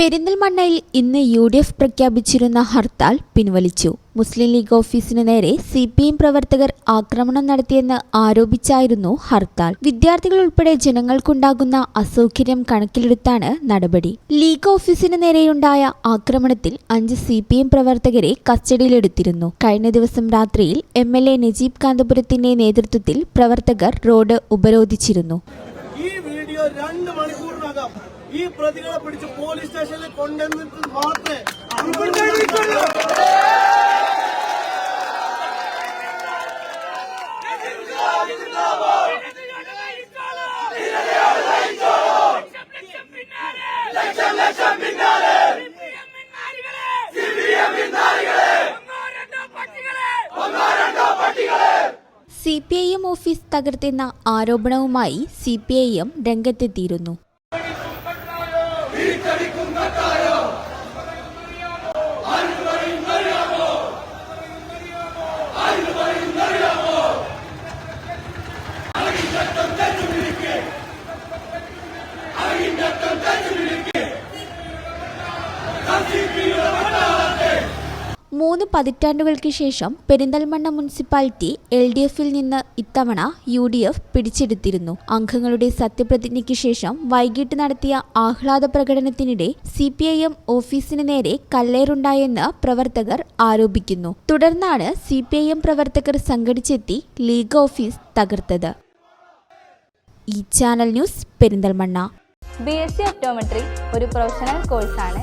പെരിന്തൽമണ്ണയിൽ ഇന്ന് U D F പ്രഖ്യാപിച്ചിരുന്ന ഹർത്താൽ പിൻവലിച്ചു. മുസ്ലിം ലീഗ് ഓഫീസിന് നേരെ സി പി എം പ്രവർത്തകർ ആക്രമണം നടത്തിയെന്ന് ആരോപിച്ചായിരുന്നു ഹർത്താൽ. വിദ്യാർത്ഥികൾ ഉൾപ്പെടെ ജനങ്ങൾക്കുണ്ടാകുന്ന അസൗകര്യം കണക്കിലെടുത്താണ് നടപടി. ലീഗ് ഓഫീസിന് നേരെയുണ്ടായ ആക്രമണത്തിൽ അഞ്ച് സി പി എം പ്രവർത്തകരെ കസ്റ്റഡിയിലെടുത്തിരുന്നു. കഴിഞ്ഞ ദിവസം രാത്രിയിൽ എം എൽ എ നജീബ് കാന്തപുരത്തിന്റെ നേതൃത്വത്തിൽ പ്രവർത്തകർ റോഡ് ഉപരോധിച്ചിരുന്നു ഈ വീഡിയോ രണ്ട് മണിക്കൂറിനകം ഈ പ്രതികളെ പിടിച്ച് പോലീസ് സ്റ്റേഷനിൽ കൊണ്ടുവന്നിട്ട് മാത്രമേ പിൻവലിക്കുള്ളൂ. C P I M office തകർത്തെന്ന ആരോപണവുമായി സി പി ഐ എം രംഗത്തെത്തിയിരുന്നു മൂന്ന് പതിറ്റാണ്ടുകൾക്ക് ശേഷം പെരിന്തൽമണ്ണ മുനിസിപ്പാലിറ്റി എൽ ഡി എഫിൽ നിന്ന് ഇത്തവണ യു ഡി എഫ് പിടിച്ചെടുത്തിരുന്നു. അംഗങ്ങളുടെ സത്യപ്രതിജ്ഞയ്ക്ക് ശേഷം വൈകിട്ട് നടത്തിയ ആഹ്ലാദ പ്രകടനത്തിനിടെ സി പി ഐ എം ഓഫീസിന് നേരെ കല്ലേറുണ്ടായെന്ന് പ്രവർത്തകർ ആരോപിക്കുന്നു. തുടർന്നാണ് സി പി ഐ എം പ്രവർത്തകർ സംഘടിച്ചെത്തി ലീഗ് ഓഫീസ് തകർത്തത്. ഈ channel news Perinthalmanna. B S C optometry ഒരു പ്രൊഫഷണൽ കോഴ്സാണ്